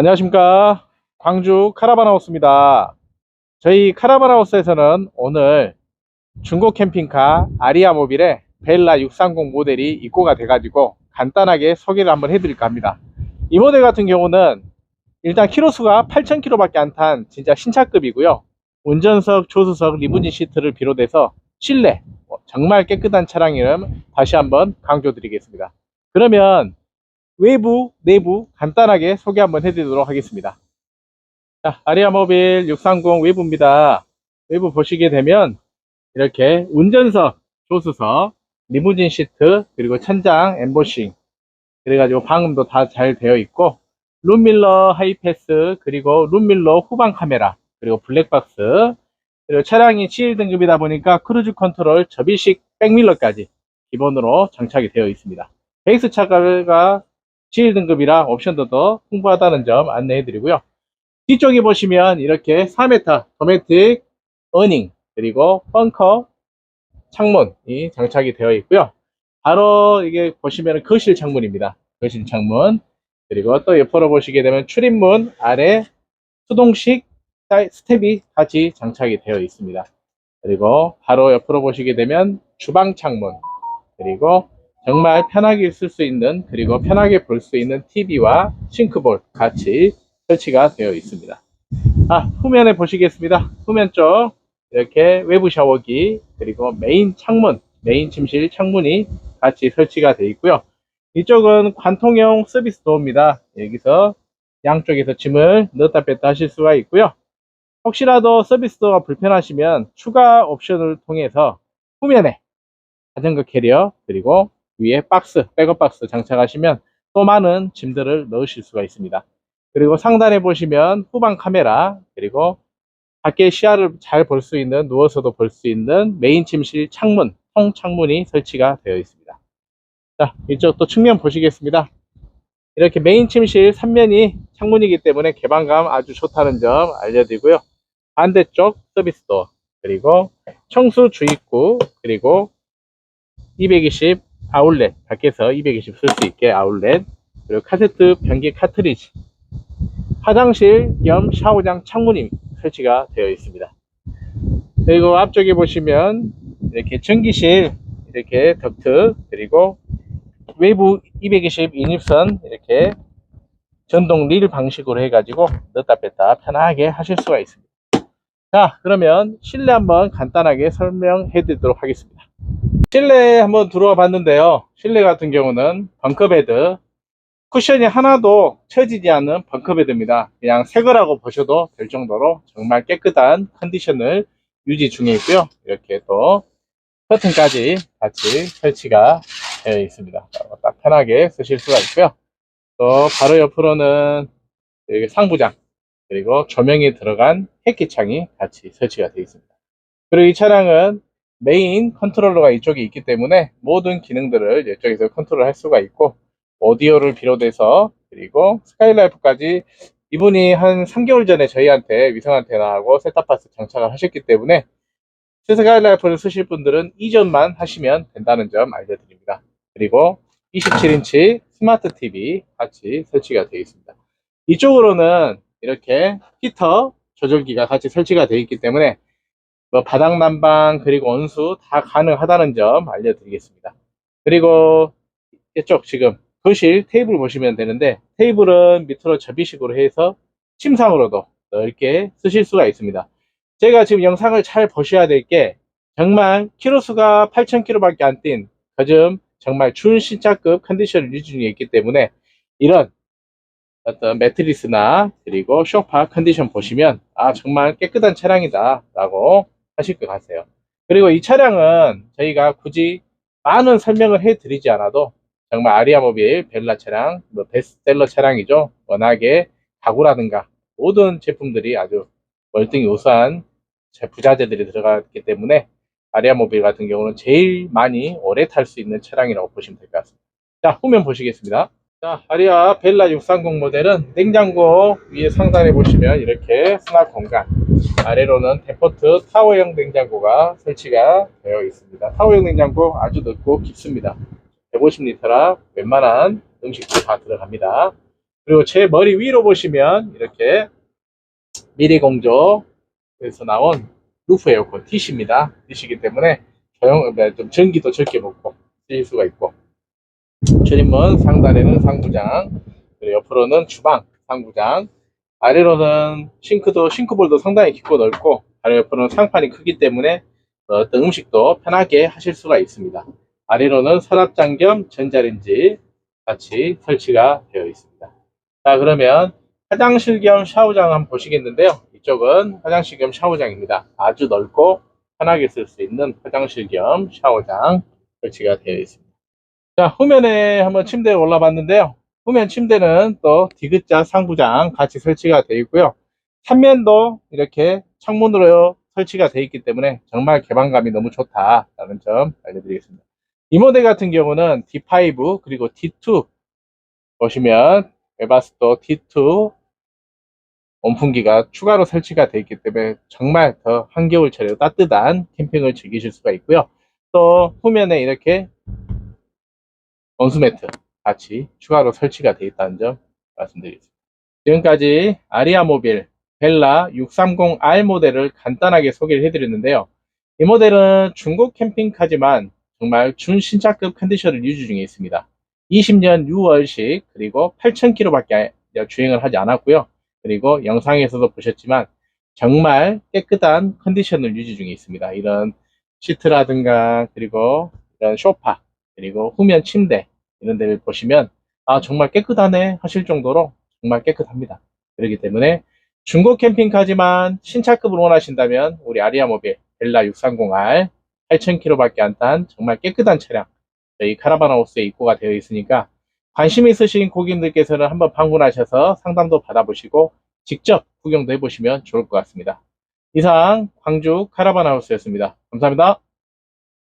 안녕하십니까. 광주 카라반하우스입니다. 저희 카라반하우스에서는 오늘 중고 캠핑카 아리아 모빌의 벨라 630 모델이 입고가 돼 가지고 간단하게 소개를 한번 해드릴까 합니다. 이 모델 같은 경우는 일단 키로수가 8,000km밖에 안 탄 진짜 신차급이고요. 운전석, 조수석, 리무진 시트를 비롯해서 실내 뭐 정말 깨끗한 차량이름 다시 한번 강조드리겠습니다. 그러면 외부, 내부 간단하게 소개 한번 해드리도록 하겠습니다. 자, 아리아 모빌 630 외부입니다. 외부 보시게 되면 이렇게 운전석, 조수석, 리무진 시트, 그리고 천장, 엠보싱 그래가지고 방음도 다 잘 되어 있고 룸밀러 하이패스, 그리고 룸밀러 후방 카메라, 그리고 블랙박스 그리고 차량이 CL 등급이다 보니까 크루즈 컨트롤 접이식 백밀러까지 기본으로 장착이 되어 있습니다. 베이스 차가 7 등급이라 옵션도 더 풍부하다는 점 안내해 드리고요. 뒤쪽에 보시면 이렇게 4m 도메틱 어닝 그리고 벙커 창문이 장착이 되어 있고요. 바로 이게 보시면 거실 창문입니다. 거실 창문 그리고 또 옆으로 보시게 되면 출입문 아래 수동식 스텝이 같이 장착이 되어 있습니다. 그리고 바로 옆으로 보시게 되면 주방 창문 그리고 정말 편하게 쓸 수 있는 그리고 편하게 볼 수 있는 TV와 싱크볼 같이 설치가 되어 있습니다. 아, 후면에 보시겠습니다. 후면 쪽 이렇게 외부 샤워기 그리고 메인 창문, 메인 침실 창문이 같이 설치가 되어 있고요. 이쪽은 관통형 서비스 도어입니다. 여기서 양쪽에서 짐을 넣었다 뺐다 하실 수가 있고요. 혹시라도 서비스 도어가 불편하시면 추가 옵션을 통해서 후면에 자전거 캐리어 그리고 위에 박스, 백업 박스 장착하시면 또 많은 짐들을 넣으실 수가 있습니다. 그리고 상단에 보시면 후방 카메라, 그리고 밖에 시야를 잘 볼 수 있는, 누워서도 볼 수 있는 메인 침실 창문, 통 창문이 설치가 되어 있습니다. 자, 이쪽 또 측면 보시겠습니다. 이렇게 메인 침실 3면이 창문이기 때문에 개방감 아주 좋다는 점 알려드리고요. 반대쪽 서비스도, 그리고 청수 주입구, 그리고 220 아울렛 밖에서 220 쓸 수 있게 아울렛 그리고 카세트 변기 카트리지. 화장실 겸 샤워장 창문이 설치가 되어 있습니다. 그리고 앞쪽에 보시면 이렇게 전기실 이렇게 덕트 그리고 외부 220 인입선 이렇게 전동 릴 방식으로 해가지고 넣다 뺐다 편하게 하실 수가 있습니다. 자 그러면 실내 한번 간단하게 설명해 드리도록 하겠습니다 실내에 한번 들어와 봤는데요. 실내 같은 경우는 벙커베드 쿠션이 하나도 처지지 않는 벙커베드입니다. 그냥 새 거라고 보셔도 될 정도로 정말 깨끗한 컨디션을 유지 중에 있고요. 이렇게 또 커튼까지 같이 설치가 되어 있습니다. 딱 편하게 쓰실 수가 있고요. 또 바로 옆으로는 상부장 그리고 조명이 들어간 햇기창이 같이 설치가 되어 있습니다. 그리고 이 차량은 메인 컨트롤러가 이쪽에 있기 때문에 모든 기능들을 이쪽에서 컨트롤할 수가 있고 오디오를 비롯해서 그리고 스카이라이프까지 이분이 한 3개월 전에 저희한테 위성 안테나하고 셋탑박스 장착을 하셨기 때문에 스카이라이프를 쓰실 분들은 이전만 하시면 된다는 점 알려드립니다. 그리고 27인치 스마트 TV 같이 설치가 되어 있습니다. 이쪽으로는 이렇게 히터 조절기가 같이 설치가 되어 있기 때문에 뭐 바닥 난방 그리고 온수 다 가능하다는 점 알려드리겠습니다. 그리고 이쪽 지금 거실 테이블 보시면 되는데 테이블은 밑으로 접이식으로 해서 침상으로도 넓게 쓰실 수가 있습니다. 제가 지금 영상을 잘 보셔야 될 게 정말 키로수가 8,000km밖에 안 뛴 요즘 정말 준신차급 컨디션을 유지 중에 있기 때문에 이런 어떤 매트리스나 그리고 쇼파 컨디션 보시면 아 정말 깨끗한 차량이다 라고 하실 것 같아요. 그리고 이 차량은 저희가 굳이 많은 설명을 해 드리지 않아도 정말 아리아모빌 벨라 차량 뭐 베스트셀러 차량이죠. 워낙에 가구라든가 모든 제품들이 아주 월등히 우수한 제 부자재들이 들어갔기 때문에 아리아모빌 같은 경우는 제일 많이 오래 탈 수 있는 차량이라고 보시면 될 것 같습니다. 자 후면 보시겠습니다. 자, 아리아 벨라 630 모델은 냉장고 위에 상단에 보시면 이렇게 수납 공간 아래로는 데포트 타워형 냉장고가 설치가 되어 있습니다. 타워형 냉장고 아주 넓고 깊습니다. 150리터라 웬만한 음식도 다 들어갑니다. 그리고 제 머리 위로 보시면 이렇게 미래공조에서 나온 루프 에어컨 TC입니다. TC이기 때문에 조용, 네, 좀 전기도 적게 먹고 쓰실 수가 있고 출입문 상단에는 상부장 그리고 옆으로는 주방 상부장 아래로는 싱크도 싱크볼도 상당히 깊고 넓고 아래 옆으로는 상판이 크기 때문에 어떤 음식도 편하게 하실 수가 있습니다. 아래로는 서랍장 겸 전자레인지 같이 설치가 되어 있습니다. 자 그러면 화장실 겸 샤워장 한번 보시겠는데요. 이쪽은 화장실 겸 샤워장입니다. 아주 넓고 편하게 쓸 수 있는 화장실 겸 샤워장 설치가 되어 있습니다. 자 후면에 한번 침대에 올라봤는데요. 후면 침대는 또 디귿자 상부장 같이 설치가 되어 있고요. 삼면도 이렇게 창문으로 설치가 되어 있기 때문에 정말 개방감이 너무 좋다라는 점 알려드리겠습니다. 이 모델 같은 경우는 D5 그리고 D2 보시면 에바스도 D2 온풍기가 추가로 설치가 되어 있기 때문에 정말 더 한겨울철에 따뜻한 캠핑을 즐기실 수가 있고요. 또 후면에 이렇게 온수매트 같이 추가로 설치가 되어 있다는 점 말씀드리겠습니다. 지금까지 아리아모빌 벨라 630R 모델을 간단하게 소개를 해드렸는데요. 이 모델은 중국 캠핑카지만 정말 준신차급 컨디션을 유지 중에 있습니다. 20년 6월식 그리고 8,000km밖에 주행을 하지 않았고요. 그리고 영상에서도 보셨지만 정말 깨끗한 컨디션을 유지 중에 있습니다. 이런 시트라든가 그리고 이런 소파 그리고 후면 침대 이런 데를 보시면 아 정말 깨끗하네 하실 정도로 정말 깨끗합니다. 그렇기 때문에 중고 캠핑카지만 신차급을 원하신다면 우리 아리아모빌 벨라 630R 8,000km밖에 안 탄 정말 깨끗한 차량 저희 카라반하우스에 입고가 되어 있으니까 관심 있으신 고객님들께서는 한번 방문하셔서 상담도 받아보시고 직접 구경도 해보시면 좋을 것 같습니다. 이상 광주 카라반하우스였습니다. 감사합니다.